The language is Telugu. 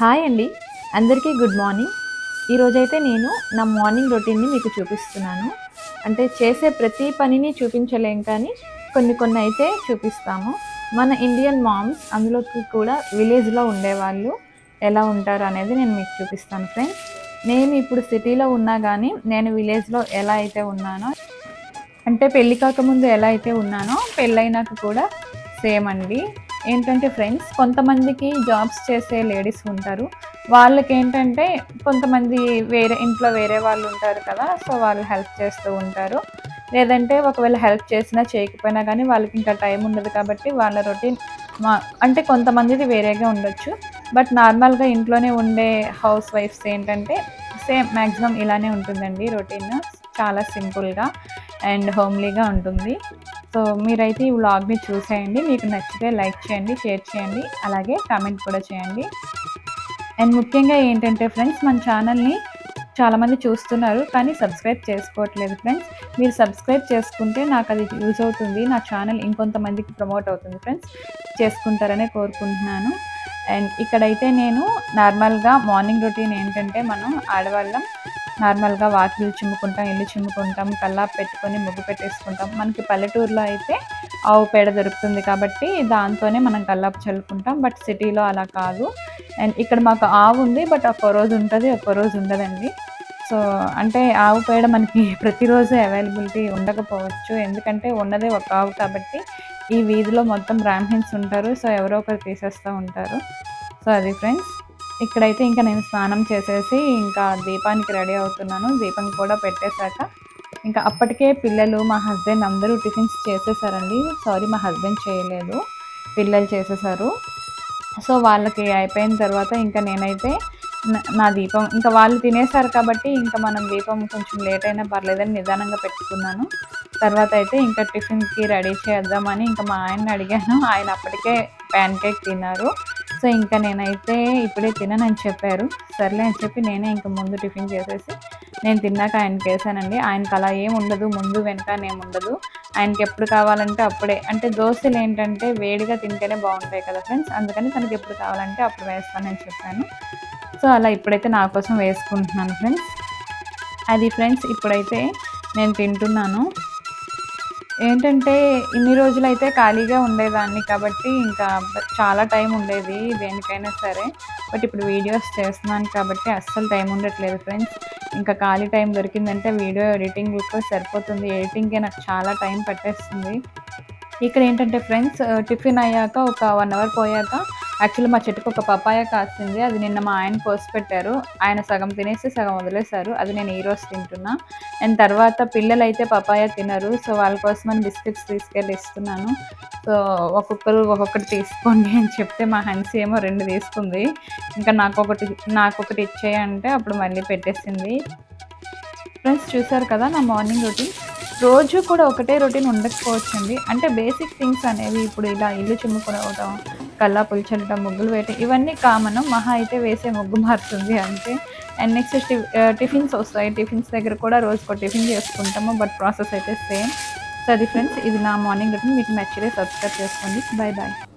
హాయ్ అండి. అందరికీ గుడ్ మార్నింగ్. ఈరోజైతే నేను నా మార్నింగ్ రొటీన్ని మీకు చూపిస్తున్నాను. అంటే చేసే ప్రతి పనిని చూపించలేం కానీ కొన్ని కొన్ని అయితే చూపిస్తాము. మన ఇండియన్ మామ్స్ అందులోకి కూడా విలేజ్లో ఉండేవాళ్ళు ఎలా ఉంటారు అనేది నేను మీకు చూపిస్తాను ఫ్రెండ్స్. నేను ఇప్పుడు సిటీలో ఉన్నా కానీ నేను విలేజ్లో ఎలా అయితే ఉన్నానో అంటే పెళ్ళి కాకముందు ఎలా అయితే ఉన్నానో పెళ్ళైనాక కూడా సేమ్ అండి. ఏంటంటే ఫ్రెండ్స్ కొంతమందికి జాబ్స్ చేసే లేడీస్ ఉంటారు. వాళ్ళకి ఏంటంటే కొంతమంది వేరే ఇంట్లో వేరే వాళ్ళు ఉంటారు కదా సో వాళ్ళు హెల్ప్ చేస్తూ ఉంటారు. లేదంటే ఒకవేళ హెల్ప్ చేసినా చేయకపోయినా కానీ వాళ్ళకి ఇంకా టైం ఉండదు కాబట్టి వాళ్ళ రొటీన్ మా అంటే కొంతమందిది వేరేగా ఉండొచ్చు. బట్ నార్మల్గా ఇంట్లోనే ఉండే హౌస్ వైఫ్స్ ఏంటంటే సేమ్ మ్యాక్సిమం ఇలానే ఉంటుందండి రొటీన్ చాలా సింపుల్గా అండ్ హోమ్లీగా ఉంటుంది. సో మీరైతే ఈ వ్లాగ్ని చూసేయండి. మీకు నచ్చితే లైక్ చేయండి షేర్ చేయండి అలాగే కామెంట్ కూడా చేయండి. అండ్ ముఖ్యంగా ఏంటంటే ఫ్రెండ్స్ మన ఛానల్ని చాలామంది చూస్తున్నారు కానీ సబ్స్క్రైబ్ చేసుకోవట్లేదు ఫ్రెండ్స్. మీరు సబ్స్క్రైబ్ చేసుకుంటే నాకు అది యూజ్ అవుతుంది నా ఛానల్ ఇంకొంతమందికి ప్రమోట్ అవుతుంది ఫ్రెండ్స్. చేసుకుంటారనే కోరుకుంటున్నాను. అండ్ ఇక్కడైతే నేను నార్మల్గా మార్నింగ్ రొటీన్ ఏంటంటే మనం ఆడవాళ్ళం నార్మల్గా వాకిలు చిమ్ముకుంటాం ఇల్లు చిమ్ముకుంటాం కల్లా పెట్టుకొని ముగ్గు పెట్టేసుకుంటాం. మనకి పల్లెటూరులో అయితే ఆవు పేడ దొరుకుతుంది కాబట్టి దాంతోనే మనం కల్లాపు చల్లుకుంటాం. బట్ సిటీలో అలా కాదు. అండ్ ఇక్కడ మాకు ఆవు ఉంది బట్ ఒక్కో రోజు ఉంటుంది ఒక్కో రోజు ఉండదండి. సో అంటే ఆవు పేడ మనకి ప్రతిరోజు అవైలబిలిటీ ఉండకపోవచ్చు. ఎందుకంటే ఉన్నదే ఒక ఆవు కాబట్టి ఈ వీధిలో మొత్తం బ్రాహ్మిన్స్ ఉంటారు. సో ఎవరో ఒకరు తీసేస్తూ ఉంటారు. సో అది ఫ్రెండ్స్. ఇక్కడైతే ఇంకా నేను స్నానం చేసేసి ఇంకా దీపానికి రెడీ అవుతున్నాను. దీపం కూడా పెట్టేశాక ఇంకా అప్పటికే పిల్లలు మా హస్బెండ్ అందరూ టిఫిన్స్ చేసేసారండి. సారీ మా హస్బెండ్ చేయలేదు. పిల్లలు చేసేసారు. సో వాళ్ళకి అయిపోయిన తర్వాత ఇంకా నేనైతే నా దీపం ఇంకా వాళ్ళు తినేసారు కాబట్టి ఇంకా మనం దీపం కొంచెం లేట్ అయినా పర్లేదని నిదానంగా పెట్టుకున్నాను. తర్వాత అయితే ఇంకా టిఫిన్కి రెడీ చేద్దామని ఇంకా మా ఆయన్ని అడిగాను. ఆయన అప్పటికే ప్యాన్ కేక్ తిన్నారు. సో ఇంకా నేనైతే ఇప్పుడే తిననని చెప్పారు. సర్లే అని చెప్పి నేనే ఇంకా ముందు టిఫిన్ చేసేసి నేను తిన్నాక ఆయనకి వేసానండి. ఆయనకి అలా ఏం ఉండదు. ముందు వెనక ఉండదు. ఆయనకి ఎప్పుడు కావాలంటే అప్పుడే. అంటే దోశలు ఏంటంటే వేడిగా తింటేనే బాగుంటాయి కదా ఫ్రెండ్స్. అందుకని తనకి ఎప్పుడు కావాలంటే అప్పుడు వేస్తానని చెప్పాను. సో అలా ఇప్పుడైతే నా కోసం వేసుకుంటున్నాను ఫ్రెండ్స్. అది ఫ్రెండ్స్ ఇప్పుడైతే నేను తింటున్నాను. ఏంటంటే ఇన్ని రోజులైతే ఖాళీగా ఉండేదాన్ని కాబట్టి ఇంకా చాలా టైం ఉండేది దేనికైనా సరే. బట్ ఇప్పుడు వీడియోస్ చేస్తున్నాను కాబట్టి అస్సలు టైం ఉండట్లేదు ఫ్రెండ్స్. ఇంకా ఖాళీ టైం దొరికిందంటే వీడియో ఎడిటింగ్కి సరిపోతుంది. ఎడిటింగ్కే నాకు చాలా టైం పట్టేస్తుంది. ఇక్కడ ఏంటంటే ఫ్రెండ్స్ టిఫిన్ అయ్యాక ఒక వన్ అవర్ పోయాక యాక్చువల్లీ మా చెట్టుకు ఒక పపాయ కాసింది. అది నిన్న మా ఆయన కోసి పెట్టారు. ఆయన సగం తినేసి సగం వదిలేశారు. అది నేను ఈరోజు తింటున్నా. అండ్ తర్వాత పిల్లలు అయితే పపాయ తినరు. సో వాళ్ళ కోసమని బిస్కెట్స్ తీసుకెళ్ళి ఇస్తున్నాను. సో ఒక్కొక్కరు ఒక్కొక్కటి తీసుకోండి అని చెప్తే మా హన్సీ ఏమో రెండు తీసుకుంది. ఇంకా నాకు ఒకటి నాకు ఒకటి ఇచ్చేయంటే అప్పుడు మళ్ళీ పెట్టేసింది. ఫ్రెండ్స్ చూసారు కదా నా మార్నింగ్ రొటీన్? రోజు కూడా ఒకటే రొటీన్ ఉండకపోవచ్చండి. అంటే బేసిక్ థింగ్స్ అనేవి ఇప్పుడు ఇలా ఇల్లు చిమ్ముకోవడం కల్లా పులిచల్లటం ముగ్గులు వేయటం ఇవన్నీ కామన్. మహా అయితే వేసే ముగ్గు మారుతుంది అంతే. అండ్ నెక్స్ట్ టిఫిన్స్ వస్తాయి. టిఫిన్స్ దగ్గర కూడా రోజుకో టిఫిన్ చేసుకుంటాము. బట్ ప్రాసెస్ అయితే సేమ్ సో అది ఫ్రెండ్స్ ఇది నా మార్నింగ్ రొటీన్ మీకు నచ్చితే సబ్స్క్రైబ్ చేసుకోండి. Bye bye